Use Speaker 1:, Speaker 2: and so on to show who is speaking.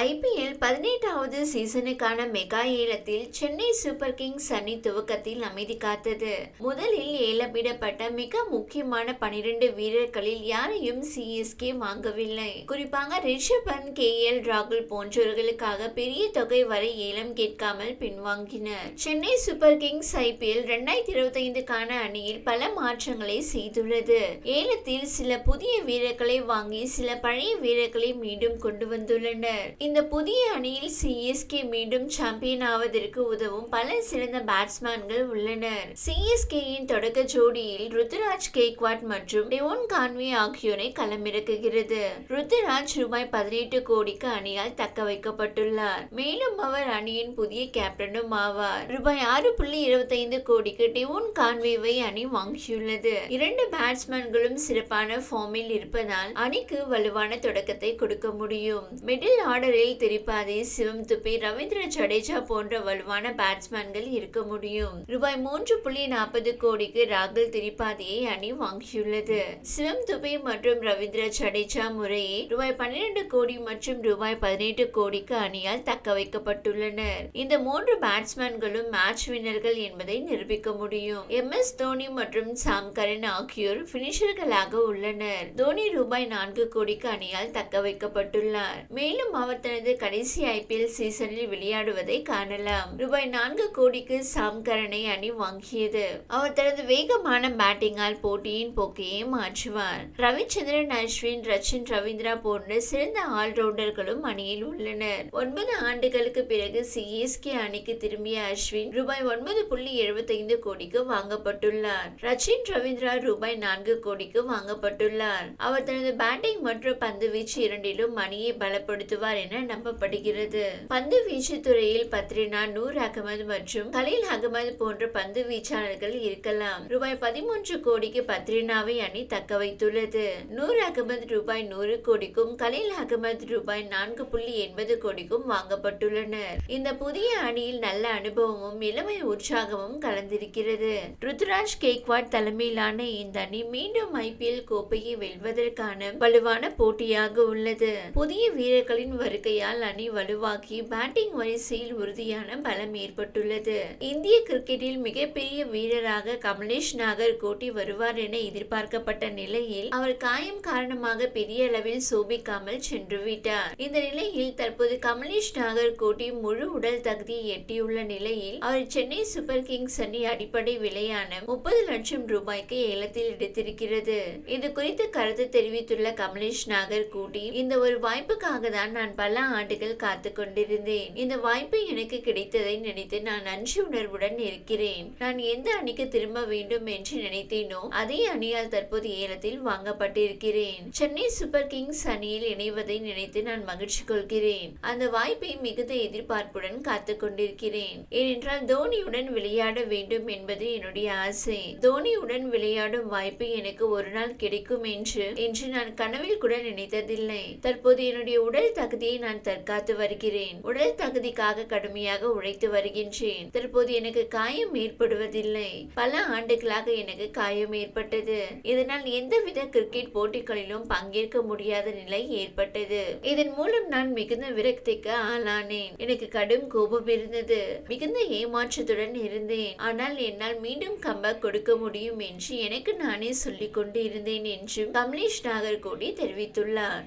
Speaker 1: IPL பதினெட்டாவது சீசனுக்கான mega ஏலத்தில் Chennai super Kings அணி துவக்கத்தில் அமைதி காத்தது. முதலில் ஏலமிடப்பட்ட மிக முக்கியமான பனிரெண்டு வீரர்களில் யாரையும் சிஎஸ்கே வாங்கவில்லை. குறிப்பாக ரிஷப் பந்த் கே எல் ராகுல் போன்றவர்களுக்காக பெரிய தொகை வரை ஏலம் கேட்காமல் பின்வாங்கினர். சென்னை சூப்பர் கிங்ஸ் ஐபிஎல் இரண்டாயிரத்தி இருபத்தி ஐந்துக்கான அணியில் பல மாற்றங்களை செய்துள்ளது. ஏலத்தில் சில புதிய வீரர்களை வாங்கி சில பழைய வீரர்களை மீண்டும் கொண்டு வந்துள்ளனர். இந்த புதிய அணியில் சிஎஸ்கே மீண்டும் சாம்பியன் ஆவதற்கு உதவும் பல சிறந்த பேட்ஸ்மேன்கள் உள்ளனர். சிஎஸ்கேயின் தொடக்க ஜோடியில் ருத்ராஜ் கேக்வாட் மற்றும் டெவோன் கான்வே ஆகியோரை களமிறக்குகிறது. ருத்ராஜ் ரூபாய் பதினெட்டு கோடிக்கு அணியால் தக்க வைக்கப்பட்டுள்ளார். மேலும் அவர் அணியின் புதிய கேப்டனும் ஆவார். ரூபாய் ஆறு புள்ளி இருபத்தைந்து கோடிக்கு டெவோன் கான்வேவை அணி வாங்கியுள்ளது. இரண்டு பேட்ஸ்மேன்களும் சிறப்பான ஃபார்மில் இருப்பதால் அணிக்கு வலுவான தொடக்கத்தை கொடுக்க முடியும். மிடில் ஆர்டர் ஆர்டரில் திரிபாதி சிவம் துப்பி ரவீந்திர ஜடேஜா போன்ற வலுவான பேட்ஸ்மேன்கள் இருக்க முடியும். ரூபாய் மூன்று புள்ளி நாற்பது கோடிக்கு ராகுல் திரிபாதியை அணி வாங்கியுள்ளது. சிவம் துபே மற்றும் ரவீந்திர ஜடேஜா முறையே ரூபாய் பன்னிரண்டு கோடி மற்றும் ரூபாய் பதினெட்டு கோடிக்கு அணியால் தக்க வைக்கப்பட்டுள்ளனர். இந்த மூன்று பேட்ஸ்மேன்களும் மேட்ச் வின்னர்கள் என்பதை நிரூபிக்க முடியும். எம். எஸ். தோனி மற்றும் சாம் கரன் ஆகியோர் பினிஷர்களாக உள்ளனர். தோனி ரூபாய் நான்கு கோடிக்கு அணியால் தக்க வைக்கப்பட்டுள்ளார். மேலும் அவர் தனது கடைசி ஐபிஎல் சீசனில் விளையாடுவதை காணலாம். ரூபாய் நான்கு கோடிக்கு சாம் கரனை அணி வாங்கியது. அவர் தனது வேகமான பேட்டிங்கால் போட்டியின் போக்கையே மாற்றுவார். ரவிச்சந்திரன் அஸ்வின் ரச்சின் ரவீந்திரா போன்ற சிறந்த ஆல்ரவுண்டர்களும் அணியில் உள்ளனர். ஒன்பது ஆண்டுகளுக்கு பிறகு சிஎஸ்கே அணிக்கு திரும்பிய அஸ்வின் ரூபாய் ஒன்பது புள்ளி எழுபத்தைந்து கோடிக்கு வாங்கப்பட்டுள்ளார். ரச்சின் ரவீந்திரா ரூபாய் நான்கு கோடிக்கு வாங்கப்பட்டுள்ளார். அவர் தனது பேட்டிங் மற்றும் பந்து வீச்சு இரண்டிலும் அணியை பலப்படுத்துவார் என நம்பப்படுகிறது. பந்து வீச்சு துறையில் பத்ரினா நூர் அகமது மற்றும் கலீல் அகமது போன்ற பந்து வீச்சாளர்கள் இருக்கலாம். ரூபாய் பதிமூன்று கோடிக்கு பத்ரினாவை அணி தக்க வைத்துள்ளது. நூர் அகமது ரூபாய் நூறு கோடிக்கும் கலீல் அகமது ரூபாய் நான்கு புள்ளி எண்பது கோடிக்கும் வாங்கப்பட்டுள்ளனர். இந்த புதிய அணியில் நல்ல அனுபவமும் இளமை உற்சாகமும் கலந்திருக்கிறது. ருத்ராஜ் கேக்வாட் தலைமையிலான இந்த அணி மீண்டும் ஐபிஎல் கோப்பையை வெல்வதற்கான வலுவான போட்டியாக உள்ளது. புதிய வீரர்களின் வருகையால் அணி வலுவாகி பேட்டிங் வரிசையில் உறுதியான பலம் ஏற்பட்டுள்ளது. இந்திய கிரிக்கெட்டில் மிகப்பெரிய வீரராக கமலேஷ் நாகர் கோட்டி வருவார் என எதிர்பார்க்கப்பட்ட நிலையில் அவர் காயம் காரணமாக பெரிய அளவில் சோபிக்காமல் சென்று விட்டார் இந்த நிலையில் தற்போது கமலேஷ் நாகர் கோட்டி முழு உடல் தகுதியை எட்டியுள்ள நிலையில் அவர் சென்னை சூப்பர் கிங்ஸ் அணி அடிப்படை விலையான முப்பது லட்சம் ரூபாய்க்கு ஏலத்தில் எடுத்திருக்கிறது. இது குறித்து கருத்து தெரிவித்துள்ள கமலேஷ் நாகர் கூட்டி இந்த ஒரு வாய்ப்புக்காக தான் நான் பல ஆண்டுகள் காத்து கொண்டிருந்தேன். இந்த வாய்ப்பு எனக்கு கிடைத்ததை நினைத்து நான் நன்றி உணர்வுடன் இருக்கிறேன். நான் எந்த அணிக்கு திரும்ப வேண்டும் என்று நினைத்தேனோ அதே அணியால் தற்போது ஏலத்தில் வாங்கப்பட்டிருக்கிறேன். சென்னை சூப்பர் கிங்ஸ் அணியில் இணைவதை நினைத்து நான் மகிழ்ச்சி கொள்கிறேன். அந்த வாய்ப்பை மிகுந்த எதிர்பார்ப்புடன் காத்து கொண்டிருக்கிறேன். ஏனென்றால் தோனியுடன் விளையாட வேண்டும் என்பது என்னுடைய ஆசை. தோனியுடன் விளையாடும் வாய்ப்பு எனக்கு ஒரு நாள் கிடைக்கும் என்று என்று நான் கனவில் கூட நினைத்ததில்லை. தற்போது என்னுடைய உடல் தகுதியை நான் தற்காத்து வருகிறேன். உடல் தகுதிக்காக கடுமையாக உழைத்து வருகின்றேன். தற்போது எனக்கு காயம் ஏற்படுவதில்லை. பல ஆண்டுகளாக எனக்கு காயம் ஏற்பட்டது. இதனால் எந்தவித கிரிக்கெட் போட்டிகளிலும் பங்கேற்க முடியாத நிலை ஏற்பட்டது. இதன் மூலம் நான் மிகுந்த விரக்திக்கு ஆளானேன். எனக்கு கடும் கோபம் இருந்தது. மிகுந்த ஏமாற்றத்துடன் இருந்தேன். ஆனால் என்னால் மீண்டும் கம்பேக் கொடுக்க முடியும் என்று எனக்கு நானே சொல்லிக் கொண்டு இருந்தேன் என்றும் கமலேஷ் நாகர்கோடி தெரிவித்துள்ளார்.